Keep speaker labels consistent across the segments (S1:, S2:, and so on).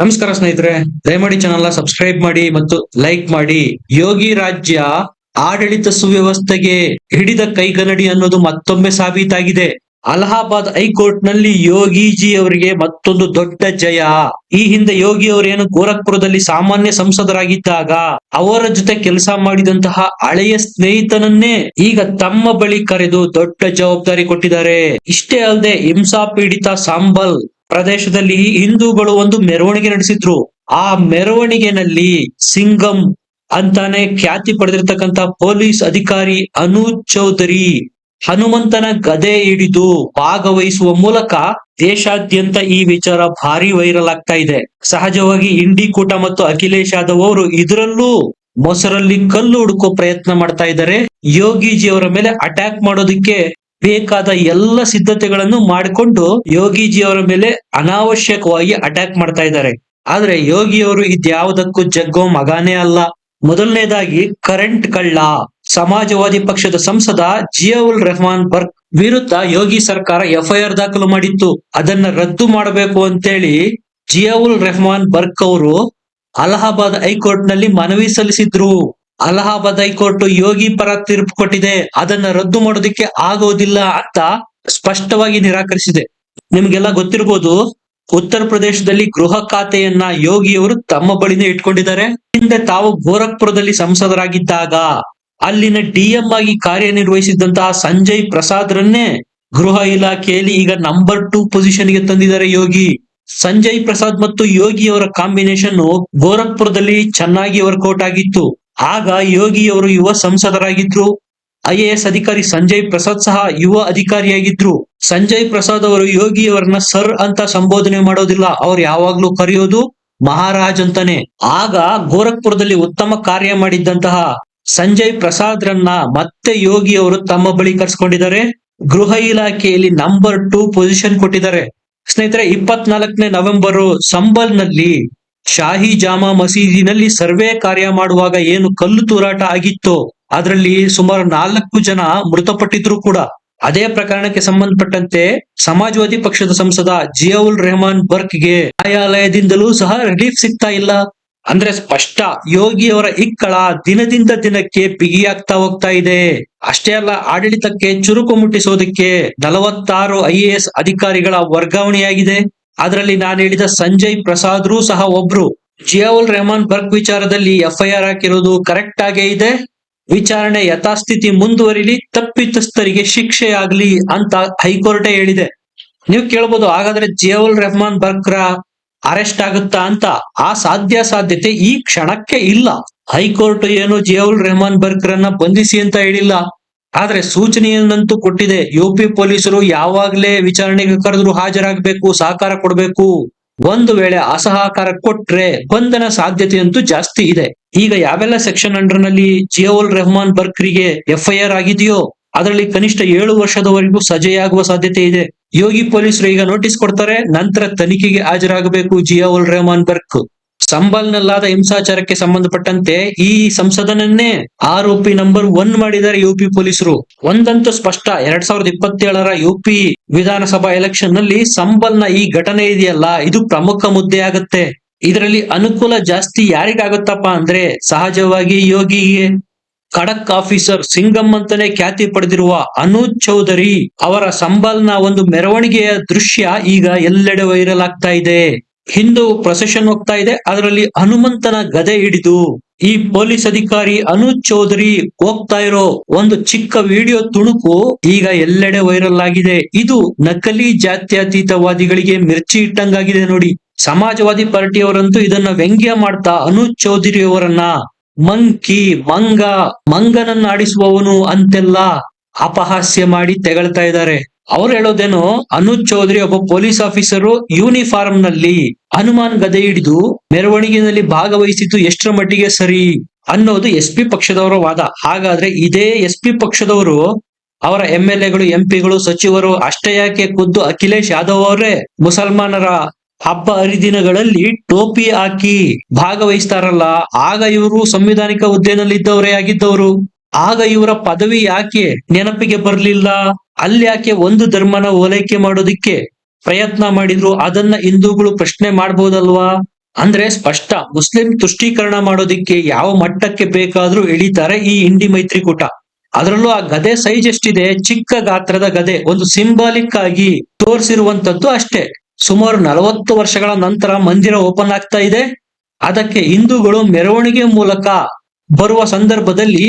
S1: ನಮಸ್ಕಾರ ಸ್ನೇಹಿತರೆ, ದಯಮಾಡಿ ಚಾನಲ್ ಸಬ್ಸ್ಕ್ರೈಬ್ ಮಾಡಿ ಮತ್ತು ಲೈಕ್ ಮಾಡಿ. ಯೋಗಿ ರಾಜ್ಯ ಆಡಳಿತ ಸುವ್ಯವಸ್ಥೆಗೆ ಹಿಡಿದ ಕೈಗನ್ನಡಿ ಅನ್ನೋದು ಮತ್ತೊಮ್ಮೆ ಸಾಬೀತಾಗಿದೆ. ಅಲಹಾಬಾದ್ ಹೈಕೋರ್ಟ್ನಲ್ಲಿ ಯೋಗಿಜಿ ಅವರಿಗೆ ಮತ್ತೊಂದು ದೊಡ್ಡ ಜಯ. ಈ ಹಿಂದೆ ಯೋಗಿ ಅವರೇನು ಗೋರಖ್ಪುರದಲ್ಲಿ ಸಾಮಾನ್ಯ ಸಂಸದರಾಗಿದ್ದಾಗ ಅವರ ಜೊತೆ ಕೆಲಸ ಮಾಡಿದಂತಹ ಹಳೆಯ ಸ್ನೇಹಿತನನ್ನೇ ಈಗ ತಮ್ಮ ಬಳಿ ಕರೆದು ದೊಡ್ಡ ಜವಾಬ್ದಾರಿ ಕೊಟ್ಟಿದ್ದಾರೆ. ಇಷ್ಟೇ ಅಲ್ಲದೆ ಹಿಂಸಾ ಪೀಡಿತ ಸಾಂಬಲ್ ಪ್ರದೇಶದಲ್ಲಿ ಹಿಂದೂಗಳು ಒಂದು ಮೆರವಣಿಗೆ ನಡೆಸಿದ್ರು. ಆ ಮೆರವಣಿಗೆನಲ್ಲಿ ಸಿಂಗಂ ಅಂತಾನೆ ಖ್ಯಾತಿ ಪಡೆದಿರ್ತಕ್ಕಂತ ಪೊಲೀಸ್ ಅಧಿಕಾರಿ ಅನೂಜ್ ಚೌಧರಿ ಹನುಮಂತನ ಗದೆ ಹಿಡಿದು ಭಾಗವಹಿಸುವ ಮೂಲಕ ದೇಶಾದ್ಯಂತ ಈ ವಿಚಾರ ಭಾರಿ ವೈರಲ್ ಆಗ್ತಾ ಇದೆ. ಸಹಜವಾಗಿ ಇಂಡಿ ಕೂಟ ಮತ್ತು ಅಖಿಲೇಶ್ ಯಾದವ್ ಅವರು ಇದರಲ್ಲೂ ಮೊಸರಲ್ಲಿ ಕಲ್ಲು ಹುಡುಕೋ ಪ್ರಯತ್ನ ಮಾಡ್ತಾ ಇದ್ದಾರೆ. ಯೋಗಿಜಿ ಅವರ ಮೇಲೆ ಅಟ್ಯಾಕ್ ಮಾಡೋದಕ್ಕೆ ಬೇಕಾದ ಎಲ್ಲ ಸಿದ್ಧತೆಗಳನ್ನು ಮಾಡಿಕೊಂಡು ಯೋಗಿಜಿ ಅವರ ಮೇಲೆ ಅನಾವಶ್ಯಕವಾಗಿ ಅಟ್ಯಾಕ್ ಮಾಡ್ತಾ ಇದ್ದಾರೆ. ಆದ್ರೆ ಯೋಗಿಯವರು ಇದ್ಯಾವುದಕ್ಕೂ ಜಗ್ಗೋ ಮಗಾನೇ ಅಲ್ಲ. ಮೊದಲನೇದಾಗಿ ಕರೆಂಟ್ ಕಳ್ಳ. ಸಮಾಜವಾದಿ ಪಕ್ಷದ ಸಂಸದ ಜಿಯಾವುಲ್ ರೆಹಮಾನ್ ಬರ್ಕ್ ವಿರುದ್ಧ ಯೋಗಿ ಸರ್ಕಾರ ಎಫ್ಐಆರ್ ದಾಖಲು ಮಾಡಿತ್ತು. ಅದನ್ನ ರದ್ದು ಮಾಡಬೇಕು ಅಂತೇಳಿ ಜಿಯಾವುಲ್ ರೆಹಮಾನ್ ಬರ್ಕ್ ಅವರು ಅಲಹಾಬಾದ್ ಹೈಕೋರ್ಟ್ನಲ್ಲಿ ಮನವಿ ಸಲ್ಲಿಸಿದ್ರು. ಅಲಹಾಬಾದ್ ಹೈಕೋರ್ಟ್ ಯೋಗಿ ಪರ ತೀರ್ಪು ಕೊಟ್ಟಿದೆ. ಅದನ್ನ ರದ್ದು ಮಾಡೋದಕ್ಕೆ ಆಗೋದಿಲ್ಲ ಅಂತ ಸ್ಪಷ್ಟವಾಗಿ ನಿರಾಕರಿಸಿದೆ. ನಿಮ್ಗೆಲ್ಲ ಗೊತ್ತಿರ್ಬೋದು, ಉತ್ತರ ಪ್ರದೇಶದಲ್ಲಿ ಗೃಹ ಖಾತೆಯನ್ನ ಯೋಗಿಯವರು ತಮ್ಮ ಬಳಿನೇ ಇಟ್ಕೊಂಡಿದ್ದಾರೆ. ಹಿಂದೆ ತಾವು ಗೋರಖ್ಪುರದಲ್ಲಿ ಸಂಸದರಾಗಿದ್ದಾಗ, ಅಲ್ಲಿನ ಡಿಎಂ ಆಗಿ ಕಾರ್ಯನಿರ್ವಹಿಸಿದಂತಹ ಸಂಜಯ್ ಪ್ರಸಾದ್ರನ್ನೇ ಗೃಹ ಇಲಾಖೆಯಲ್ಲಿ ಈಗ ನಂಬರ್ ಟೂ ಪೊಸಿಷನ್ಗೆ ತಂದಿದ್ದಾರೆ ಯೋಗಿ. ಸಂಜಯ್ ಪ್ರಸಾದ್ ಮತ್ತು ಯೋಗಿಯವರ ಕಾಂಬಿನೇಷನ್ ಗೋರಖ್ಪುರದಲ್ಲಿ ಚೆನ್ನಾಗಿ ವರ್ಕೌಟ್ ಆಗಿತ್ತು. ಆಗ ಯೋಗಿಯವರು ಯುವ ಸಂಸದರಾಗಿದ್ರು. ಐಎಎಸ್ ಅಧಿಕಾರಿ ಸಂಜಯ್ ಪ್ರಸಾದ್ ಸಹ ಯುವ ಅಧಿಕಾರಿಯಾಗಿದ್ರು. ಸಂಜಯ್ ಪ್ರಸಾದ್ ಅವರು ಯೋಗಿಯವರನ್ನ ಸರ್ ಅಂತ ಸಂಬೋಧನೆ ಮಾಡೋದಿಲ್ಲ. ಅವ್ರು ಯಾವಾಗ್ಲೂ ಕರೆಯೋದು ಮಹಾರಾಜ್ ಅಂತಾನೆ. ಆಗ ಗೋರಖ್ಪುರದಲ್ಲಿ ಉತ್ತಮ ಕಾರ್ಯ ಮಾಡಿದ್ದಂತಹ ಸಂಜಯ್ ಪ್ರಸಾದ್ ರನ್ನ ಮತ್ತೆ ಯೋಗಿ ಅವರು ತಮ್ಮ ಬಳಿ ಕರ್ಸ್ಕೊಂಡಿದ್ದಾರೆ. ಗೃಹ ಇಲಾಖೆಯಲ್ಲಿ ನಂಬರ್ ಟೂ ಪೊಸಿಷನ್ ಕೊಟ್ಟಿದ್ದಾರೆ. ಸ್ನೇಹಿತರೆ, ಇಪ್ಪತ್ನಾಲ್ಕನೇ ನವೆಂಬರ್ ಸಂಬಲ್ನಲ್ಲಿ ಶಾಹಿ ಜಾಮಾ ಮಸೀದಿನಲ್ಲಿ ಸರ್ವೆ ಕಾರ್ಯ ಮಾಡುವಾಗ ಏನು ಕಲ್ಲು ತೂರಾಟ ಆಗಿತ್ತೋ, ಅದರಲ್ಲಿ ಸುಮಾರು ನಾಲ್ಕು ಜನ ಮೃತಪಟ್ಟಿದ್ರು ಕೂಡ. ಅದೇ ಪ್ರಕರಣಕ್ಕೆ ಸಂಬಂಧಪಟ್ಟಂತೆ ಸಮಾಜವಾದಿ ಪಕ್ಷದ ಸಂಸದ ಜಿಯಾವುಲ್ ರೆಹಮಾನ್ ಬರ್ಕ್ಗೆ ನ್ಯಾಯಾಲಯದಿಂದಲೂ ಸಹ ರಿಲೀಫ್ ಸಿಗ್ತಾ ಇಲ್ಲ. ಅಂದ್ರೆ ಸ್ಪಷ್ಟ, ಯೋಗಿಯವರ ಇಕ್ಕಳ ದಿನದಿಂದ ದಿನಕ್ಕೆ ಬಿಗಿಯಾಗ್ತಾ ಹೋಗ್ತಾ ಇದೆ. ಅಷ್ಟೇ ಅಲ್ಲ, ಆಡಳಿತಕ್ಕೆ ಚುರುಕು ಮುಟ್ಟಿಸೋದಕ್ಕೆ ನಲವತ್ತಾರು ಐಎಎಸ್ ಅಧಿಕಾರಿಗಳ ವರ್ಗಾವಣೆಯಾಗಿದೆ. ಅದರಲ್ಲಿ ನಾನು ಹೇಳಿದ ಸಂಜಯ್ ಪ್ರಸಾದ್ರೂ ಸಹ ಒಬ್ರು. ಜಿಯಾವುಲ್ ರೆಹಮಾನ್ ಬರ್ಕ್ ವಿಚಾರದಲ್ಲಿ ಎಫ್ಐಆರ್ ಹಾಕಿರೋದು ಕರೆಕ್ಟ್ ಆಗೇ ಇದೆ? ವಿಚಾರಣೆ ಯಥಾಸ್ಥಿತಿ ಮುಂದುವರಿಲಿ, ತಪ್ಪಿತಸ್ಥರಿಗೆ ಶಿಕ್ಷೆ ಆಗ್ಲಿ ಅಂತ ಹೈಕೋರ್ಟೇ ಹೇಳಿದೆ. ನೀವು ಕೇಳ್ಬೋದು, ಹಾಗಾದ್ರೆ ಜಿಯಾವುಲ್ ರೆಹಮಾನ್ ಬರ್ಕ್ರ ಅರೆಸ್ಟ್ ಆಗುತ್ತಾ ಅಂತ? ಆ ಸಾಧ್ಯ ಸಾಧ್ಯತೆ ಈ ಕ್ಷಣಕ್ಕೆ ಇಲ್ಲ. ಹೈಕೋರ್ಟ್ ಏನು ಜಿಯಾವುಲ್ ರೆಹಮಾನ್ ಬರ್ಕ್ರನ್ನ ಬಂಧಿಸಿ ಅಂತ ಹೇಳಿಲ್ಲ. ಆದ್ರೆ ಸೂಚನೆಯನ್ನಂತೂ ಕೊಟ್ಟಿದೆ ಯುಪಿ ಪೊಲೀಸರು ಯಾವಾಗ್ಲೇ ವಿಚಾರಣೆಗೆ ಕರೆದ್ರು ಹಾಜರಾಗಬೇಕು, ಸಹಕಾರ ಕೊಡಬೇಕು. ಒಂದು ವೇಳೆ ಅಸಹಕಾರ ಕೊಟ್ರೆ ಬಂಧನ ಸಾಧ್ಯತೆಯಂತೂ ಜಾಸ್ತಿ ಇದೆ. ಈಗ ಯಾವೆಲ್ಲ ಸೆಕ್ಷನ್ ಅಂಡರ್ನಲ್ಲಿ ಜಿಯೋಲ್ ರೆಹಮಾನ್ ಬರ್ಕ್ರಿಗೆ ಎಫ್ಐಆರ್ ಆಗಿದೆಯೋ, ಅದರಲ್ಲಿ ಕನಿಷ್ಠ ಏಳು ವರ್ಷದವರೆಗೂ ಸಜೆಯಾಗುವ ಸಾಧ್ಯತೆ ಇದೆ. ಯೋಗಿ ಪೊಲೀಸರು ಈಗ ನೋಟಿಸ್ ಕೊಡ್ತಾರೆ, ನಂತರ ತನಿಖೆಗೆ ಹಾಜರಾಗಬೇಕು ಜಿಯಾವುಲ್ ರೆಹಮಾನ್ ಬರ್ಕ್. ಸಂಬಲ್ನಲ್ಲಾದ ಹಿಂಸಾಚಾರಕ್ಕೆ ಸಂಬಂಧಪಟ್ಟಂತೆ ಈ ಸಂಸದನನ್ನೇ ಆರೋಪಿ ನಂಬರ್ ಒನ್ ಮಾಡಿದ್ದಾರೆ ಯುಪಿ ಪೊಲೀಸರು. ಒಂದಂತೂ ಸ್ಪಷ್ಟ, ಎರಡ್ ಸಾವಿರದ ಇಪ್ಪತ್ತೇಳರ ಯುಪಿ ವಿಧಾನಸಭಾ ಎಲೆಕ್ಷನ್ನಲ್ಲಿ ಸಂಬಲ್ನ ಈ ಘಟನೆ ಇದೆಯಲ್ಲ, ಇದು ಪ್ರಮುಖ ಮುದ್ದೆ ಆಗತ್ತೆ ಇದರಲ್ಲಿ ಅನುಕೂಲ ಜಾಸ್ತಿ ಯಾರಿಗಾಗುತ್ತಪ್ಪ ಅಂದ್ರೆ ಸಹಜವಾಗಿ ಯೋಗಿಗೆ ಖಡಕ್ ಆಫೀಸರ್ ಸಿಂಗಂ ಅಂತಾನೆ ಖ್ಯಾತಿ ಪಡೆದಿರುವ ಅನೂಜ್ ಚೌಧರಿ ಅವರ ಸಂಬಲ್ನ ಒಂದು ಮೆರವಣಿಗೆಯ ದೃಶ್ಯ ಈಗ ಎಲ್ಲೆಡೆ ವೈರಲ್ ಆಗ್ತಾ ಇದೆ. ಹಿಂದೂ ಪ್ರೊಸೆಷನ್ ಹೋಗ್ತಾ ಇದೆ. ಅದರಲ್ಲಿ ಹನುಮಂತನ ಗದೆ ಹಿಡಿದು ಈ ಪೊಲೀಸ್ ಅಧಿಕಾರಿ ಅನೂಜ್ ಚೌಧರಿ ಹೋಗ್ತಾ ಇರೋ ಒಂದು ಚಿಕ್ಕ ವಿಡಿಯೋ ತುಣುಕು ಈಗ ಎಲ್ಲೆಡೆ ವೈರಲ್ ಆಗಿದೆ. ಇದು ನಕಲಿ ಜಾತ್ಯತೀತವಾದಿಗಳಿಗೆ ಮಿರ್ಚಿ ಇಟ್ಟಂಗಾಗಿದೆ ನೋಡಿ. ಸಮಾಜವಾದಿ ಪಾರ್ಟಿಯವರಂತೂ ಇದನ್ನ ವ್ಯಂಗ್ಯ ಮಾಡ್ತಾ ಅನೂಜ್ ಚೌಧರಿ ಅವರನ್ನ ಮಂಕಿ, ಮಂಗ, ಮಂಗನನ್ನ ಆಡಿಸುವವನು ಅಂತೆಲ್ಲ ಅಪಹಾಸ್ಯ ಮಾಡಿ ತೆಗಳ್ತಾ ಇದ್ದಾರೆ. ಅವ್ರು ಹೇಳೋದೇನು, ಅನುಜ್ ಚೌಧರಿ ಒಬ್ಬ ಪೊಲೀಸ್ ಆಫೀಸರು ಯೂನಿಫಾರ್ಮ್ನಲ್ಲಿ ಹನುಮಾನ್ ಗದೆ ಹಿಡಿದು ಮೆರವಣಿಗೆಯಲ್ಲಿ ಭಾಗವಹಿಸಿದ್ದು ಎಷ್ಟರ ಮಟ್ಟಿಗೆ ಸರಿ ಅನ್ನೋದು ಎಸ್ ಪಿ ಪಕ್ಷದವರ ವಾದ. ಹಾಗಾದ್ರೆ ಇದೇ ಎಸ್ ಪಿ ಪಕ್ಷದವರು ಅವರ ಎಂ ಎಲ್ ಎಗಳು, ಎಂ ಪಿಗಳು, ಸಚಿವರು ಅಷ್ಟೇ ಯಾಕೆ ಖುದ್ದು ಅಖಿಲೇಶ್ ಯಾದವ್ ಅವರೇ? ಮುಸಲ್ಮಾನರ ಹಬ್ಬ ಹರಿದಿನಗಳಲ್ಲಿ ಟೋಪಿ ಹಾಕಿ ಭಾಗವಹಿಸ್ತಾರಲ್ಲ, ಆಗ ಇವರು ಸಂವಿಧಾನಿಕ ಹುದ್ದೆನಲ್ಲಿ ಇದ್ದವರೇ ಆಗಿದ್ದವರು. ಆಗ ಇವರ ಪದವಿ ಯಾಕೆ ನೆನಪಿಗೆ ಬರ್ಲಿಲ್ಲ? ಅಲ್ಲಿ ಯಾಕೆ ಒಂದು ಧರ್ಮನ ಓಲೈಕೆ ಮಾಡೋದಿಕ್ಕೆ ಪ್ರಯತ್ನ ಮಾಡಿದ್ರು, ಅದನ್ನ ಹಿಂದೂಗಳು ಪ್ರಶ್ನೆ ಮಾಡ್ಬೋದಲ್ವಾ? ಅಂದ್ರೆ ಸ್ಪಷ್ಟ, ಮುಸ್ಲಿಂ ತುಷ್ಟೀಕರಣ ಮಾಡೋದಿಕ್ಕೆ ಯಾವ ಮಟ್ಟಕ್ಕೆ ಬೇಕಾದ್ರೂ ಇಳಿತಾರೆ ಈ ಹಿಂಡಿ ಮೈತ್ರಿಕೂಟ. ಅದರಲ್ಲೂ ಆ ಗದೆ ಸೈಜ್ ಎಷ್ಟಿದೆ? ಚಿಕ್ಕ ಗಾತ್ರದ ಗದೆ, ಒಂದು ಸಿಂಬಾಲಿಕ್ ಆಗಿ ತೋರಿಸಿರುವಂತದ್ದು ಅಷ್ಟೇ. ಸುಮಾರು ನಲವತ್ತು ವರ್ಷಗಳ ನಂತರ ಮಂದಿರ ಓಪನ್ ಆಗ್ತಾ ಇದೆ. ಅದಕ್ಕೆ ಹಿಂದೂಗಳು ಮೆರವಣಿಗೆ ಮೂಲಕ ಬರುವ ಸಂದರ್ಭದಲ್ಲಿ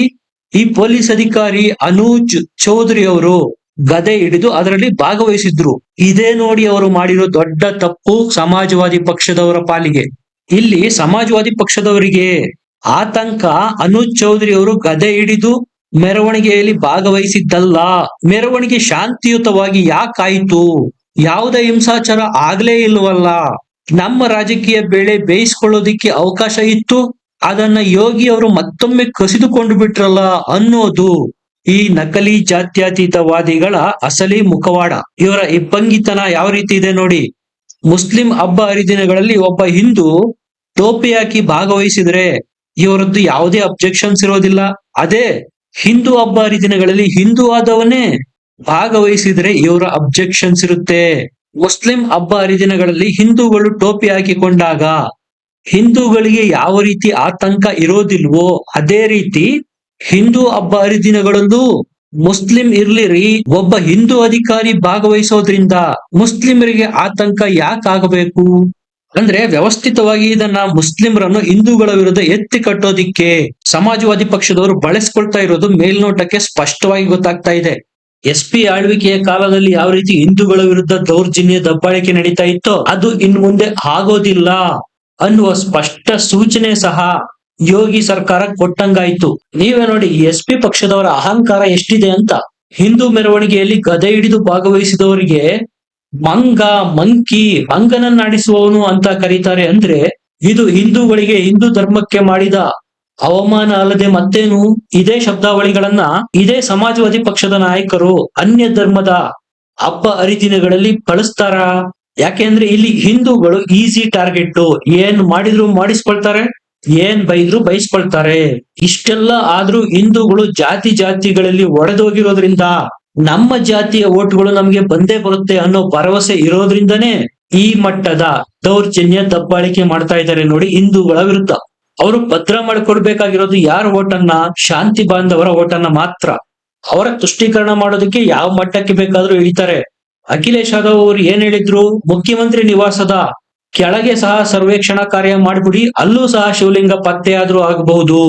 S1: ಈ ಪೊಲೀಸ್ ಅಧಿಕಾರಿ ಅನೂಜ್ ಚೌಧರಿ ಅವರು ಗದೆ ಹಿಡಿದು ಅದರಲ್ಲಿ ಭಾಗವಹಿಸಿದ್ರು. ಇದೇ ನೋಡಿ ಅವರು ಮಾಡಿರೋ ದೊಡ್ಡ ತಪ್ಪು ಸಮಾಜವಾದಿ ಪಕ್ಷದವರ ಪಾಲಿಗೆ. ಇಲ್ಲಿ ಸಮಾಜವಾದಿ ಪಕ್ಷದವರಿಗೆ ಆತಂಕ ಅನೂಜ್ ಚೌಧರಿ ಅವರು ಗದೆ ಹಿಡಿದು ಮೆರವಣಿಗೆಯಲ್ಲಿ ಭಾಗವಹಿಸಿದ್ದಲ್ಲ. ಮೆರವಣಿಗೆ ಶಾಂತಿಯುತವಾಗಿ ಯಾಕಾಯಿತು? ಯಾವುದೇ ಹಿಂಸಾಚಾರ ಆಗ್ಲೇ ಇಲ್ವಲ್ಲ. ನಮ್ಮ ರಾಜಕೀಯ ಬೆಳೆ ಬೇಯಿಸ್ಕೊಳ್ಳೋದಿಕ್ಕೆ ಅವಕಾಶ ಇತ್ತು. ಅದನ್ನ ಯೋಗಿ ಅವರು ಮತ್ತೊಮ್ಮೆ ಕಸಿದುಕೊಂಡು ಬಿಟ್ರಲ್ಲ ಅನ್ನೋದು. ಈ ನಕಲಿ ಜಾತ್ಯತೀತವಾದಿಗಳ ಅಸಲಿ ಮುಖವಾಡ. ಇವರ ಇಬ್ಬಂಗಿತನ ಯಾವ ರೀತಿ ಇದೆ ನೋಡಿ. ಮುಸ್ಲಿಂ ಹಬ್ಬ ಹರಿದಿನಗಳಲ್ಲಿ ಒಬ್ಬ ಹಿಂದೂ ಟೋಪಿ ಹಾಕಿ ಭಾಗವಹಿಸಿದ್ರೆ ಇವರದ್ದು ಯಾವುದೇ ಅಬ್ಜೆಕ್ಷನ್ಸ್ ಇರೋದಿಲ್ಲ. ಅದೇ ಹಿಂದೂ ಹಬ್ಬ ಹರಿದಿನಗಳಲ್ಲಿ ಹಿಂದೂ ಆದವನೇ ಭಾಗವಹಿಸಿದ್ರೆ ಇವರ ಅಬ್ಜೆಕ್ಷನ್ಸ್ ಇರುತ್ತೆ. ಮುಸ್ಲಿಂ ಹಬ್ಬ ಹರಿದಿನಗಳಲ್ಲಿ ಹಿಂದೂಗಳು ಟೋಪಿ ಹಾಕಿಕೊಂಡಾಗ ಹಿಂದೂಗಳಿಗೆ ಯಾವ ರೀತಿ ಆತಂಕ ಇರೋದಿಲ್ವೋ ಅದೇ ರೀತಿ ಹಿಂದೂ ಹಬ್ಬ ಹರಿದಿನಗಳಂದು ಮುಸ್ಲಿಂ ಇರ್ಲಿರಿ, ಒಬ್ಬ ಹಿಂದೂ ಅಧಿಕಾರಿ ಭಾಗವಹಿಸೋದ್ರಿಂದ ಮುಸ್ಲಿಮರಿಗೆ ಆತಂಕ ಯಾಕಾಗಬೇಕು ಅಂದ್ರೆ ವ್ಯವಸ್ಥಿತವಾಗಿ ಇದನ್ನ ಮುಸ್ಲಿಮರನ್ನು ಹಿಂದೂಗಳ ವಿರುದ್ಧ ಎತ್ತಿ ಕಟ್ಟೋದಿಕ್ಕೆ ಸಮಾಜವಾದಿ ಪಕ್ಷದವರು ಬಳಸ್ಕೊಳ್ತಾ ಇರೋದು ಮೇಲ್ನೋಟಕ್ಕೆ ಸ್ಪಷ್ಟವಾಗಿ ಗೊತ್ತಾಗ್ತಾ ಇದೆ. ಎಸ್ ಪಿ ಆಳ್ವಿಕೆಯ ಕಾಲದಲ್ಲಿ ಯಾವ ರೀತಿ ಹಿಂದೂಗಳ ವಿರುದ್ಧ ದೌರ್ಜನ್ಯ ದಬ್ಬಾಳಿಕೆ ನಡೀತಾ ಇತ್ತೋ ಅದು ಇನ್ ಮುಂದೆ ಆಗೋದಿಲ್ಲ ಅನ್ನುವ ಸ್ಪಷ್ಟ ಸೂಚನೆ ಸಹ ಯೋಗಿ ಸರ್ಕಾರ ಕೊಟ್ಟಂಗಾಯ್ತು. ನೀವೇ ನೋಡಿ, ಎಸ್ ಪಿ ಪಕ್ಷದವರ ಅಹಂಕಾರ ಎಷ್ಟಿದೆ ಅಂತ. ಹಿಂದೂ ಮೆರವಣಿಗೆಯಲ್ಲಿ ಗದೆ ಹಿಡಿದು ಭಾಗವಹಿಸಿದವರಿಗೆ ಮಂಗ, ಮಂಕಿ ಮಂಗನನ್ನಾಡಿಸುವವನು ಅಂತ ಕರೀತಾರೆ ಅಂದ್ರೆ, ಇದು ಹಿಂದೂಗಳಿಗೆ ಹಿಂದೂ ಧರ್ಮಕ್ಕೆ ಮಾಡಿದ ಅವಮಾನ ಅಲ್ಲದೆ ಮತ್ತೇನು? ಇದೇ ಶಬ್ದಾವಳಿಗಳನ್ನ ಇದೇ ಸಮಾಜವಾದಿ ಪಕ್ಷದ ನಾಯಕರು ಅನ್ಯ ಧರ್ಮದ ಹಬ್ಬ ಹರಿದಿನಗಳಲ್ಲಿ ಬಳಸ್ತಾರ? ಯಾಕೆಂದ್ರೆ ಇಲ್ಲಿ ಹಿಂದೂಗಳು ಈಸಿ ಟಾರ್ಗೆಟ್ ಏನ್ ಮಾಡಿದ್ರು ಮಾಡಿಸ್ಕೊಳ್ತಾರೆ. ಏನ್ ಬೈದ್ರು ಬೈಸ್ಕೊಳ್ತಾರೆ. ಇಷ್ಟೆಲ್ಲ ಆದ್ರೂ ಹಿಂದೂಗಳು ಜಾತಿ ಜಾತಿಗಳಲ್ಲಿ ಒಡೆದೋಗಿರೋದ್ರಿಂದ ನಮ್ಮ ಜಾತಿಯ ಓಟ್ಗಳು ನಮ್ಗೆ ಬಂದೇ ಬರುತ್ತೆ ಅನ್ನೋ ಭರವಸೆ ಇರೋದ್ರಿಂದನೇ ಈ ಮಟ್ಟದ ದೌರ್ಜನ್ಯ ದಬ್ಬಾಳಿಕೆ ಮಾಡ್ತಾ ಇದ್ದಾರೆ ನೋಡಿ ಹಿಂದೂಗಳ ವಿರುದ್ಧ. ಅವರು ಭದ್ರ ಮಾಡ್ಕೊಡ್ಬೇಕಾಗಿರೋದು ಯಾರ ಓಟನ್ನ? ಶಾಂತಿ ಬಾಂಧವರ ಓಟನ್ನ ಮಾತ್ರ. ಅವರ ತುಷ್ಟೀಕರಣ ಮಾಡೋದಕ್ಕೆ ಯಾವ ಮಟ್ಟಕ್ಕೆ ಬೇಕಾದ್ರೂ ಇಳಿತಾರೆ. ಅಖಿಲೇಶ್ ಯಾದವ್ ಅವರು ಏನ್ ಹೇಳಿದ್ರು? ಮುಖ್ಯಮಂತ್ರಿ ನಿವಾಸದ ಕೆಳಗೆ ಸಹ ಸರ್ವೇಕ್ಷಣಾ ಕಾರ್ಯ ಮಾಡಿಬಿಡಿ, ಅಲ್ಲೂ ಸಹ ಶಿವಲಿಂಗ ಪತ್ತೆಯಾದ್ರೂ ಆಗಬಹುದು.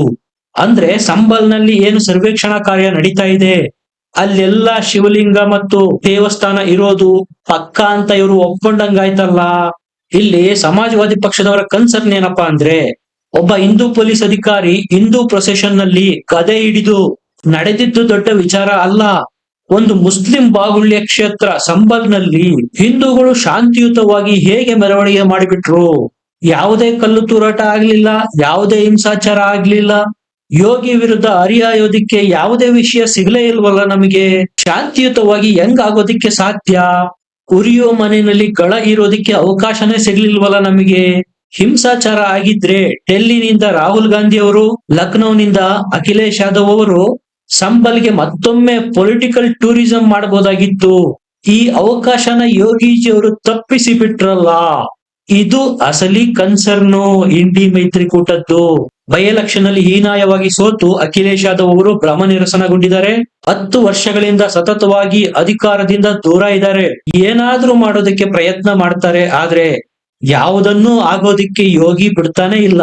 S1: ಅಂದ್ರೆ ಸಂಬಲ್ನಲ್ಲಿ ಏನು ಸರ್ವೇಕ್ಷಣಾ ಕಾರ್ಯ ನಡೀತಾ ಇದೆ? ಅಲ್ಲೆಲ್ಲ ಶಿವಲಿಂಗ ಮತ್ತು ದೇವಸ್ಥಾನ ಇರೋದು ಪಕ್ಕ ಅಂತ ಇವರು ಒಪ್ಕೊಂಡಂಗಾಯ್ತಲ್ಲ? ಇಲ್ಲಿ ಸಮಾಜವಾದಿ ಪಕ್ಷದವರ ಕನ್ಸರ್ನ್ ಏನಪ್ಪಾ ಅಂದ್ರೆ, ಒಬ್ಬ ಹಿಂದೂ ಪೊಲೀಸ್ ಅಧಿಕಾರಿ ಹಿಂದೂ ಪ್ರೊಸೆಷನ್ನಲ್ಲಿ ಕದೆ ಹಿಡಿದು ನಡೆದಿದ್ದು ದೊಡ್ಡ ವಿಚಾರ ಅಲ್ಲ. ಒಂದು ಮುಸ್ಲಿಂ ಬಾಹುಳ್ಯ ಕ್ಷೇತ್ರ ಸಂಬಲ್ನಲ್ಲಿ ಹಿಂದೂಗಳು ಶಾಂತಿಯುತವಾಗಿ ಹೇಗೆ ಮೆರವಣಿಗೆ ಮಾಡಿಬಿಟ್ರು? ಯಾವುದೇ ಕಲ್ಲು ತೂರಾಟ ಆಗ್ಲಿಲ್ಲ, ಯಾವುದೇ ಹಿಂಸಾಚಾರ ಆಗ್ಲಿಲ್ಲ. ಯೋಗಿ ವಿರುದ್ಧ ಹರಿಹಾಯೋದಿಕ್ಕೆ ಯಾವುದೇ ವಿಷಯ ಸಿಗಲೇ ಇಲ್ವಲ್ಲ ನಮಗೆ? ಶಾಂತಿಯುತವಾಗಿ ಹೆಂಗ್ ಆಗೋದಿಕ್ಕೆ ಸಾಧ್ಯ? ಉರಿಯೋ ಮನೆಯಲ್ಲಿ ಗಳ ಇರೋದಿಕ್ಕೆ ಅವಕಾಶನೇ ಸಿಗ್ಲಿಲ್ವಲ್ಲ ನಮಗೆ? ಹಿಂಸಾಚಾರ ಆಗಿದ್ರೆ ಡೆಲ್ಲಿನಿಂದ ರಾಹುಲ್ ಗಾಂಧಿ ಅವರು ಲಖನೌನಿಂದ ಅಖಿಲೇಶ್ ಯಾದವ್ ಅವರು ಸಂಬಲ್ಗೆ ಮತ್ತೊಮ್ಮೆ ಪೊಲಿಟಿಕಲ್ ಟೂರಿಸಂ ಮಾಡಬಹುದಾಗಿತ್ತು ಈ ಅವಕಾಶನ ಯೋಗೀಜಿ ಅವರು ತಪ್ಪಿಸಿ ಬಿಟ್ರಲ್ಲ ಇದು ಅಸಲಿ ಕನ್ಸರ್ನು ಇಂಡಿ ಮೈತ್ರಿಕೂಟದ್ದು. ಬಯ ಎಲೆಕ್ಷನ್ ಹೀನಾಯವಾಗಿ ಸೋತು ಅಖಿಲೇಶ್ ಯಾದವ್ ಅವರು ಭ್ರಮ ನಿರಸನಗೊಂಡಿದ್ದಾರೆ. ಹತ್ತು ವರ್ಷಗಳಿಂದ ಸತತವಾಗಿ ಅಧಿಕಾರದಿಂದ ದೂರ ಇದ್ದಾರೆ. ಏನಾದ್ರೂ ಮಾಡೋದಕ್ಕೆ ಪ್ರಯತ್ನ ಮಾಡ್ತಾರೆ, ಆದ್ರೆ ಯಾವುದನ್ನೂ ಆಗೋದಿಕ್ಕೆ ಯೋಗಿ ಬಿಡ್ತಾನೆ ಇಲ್ಲ.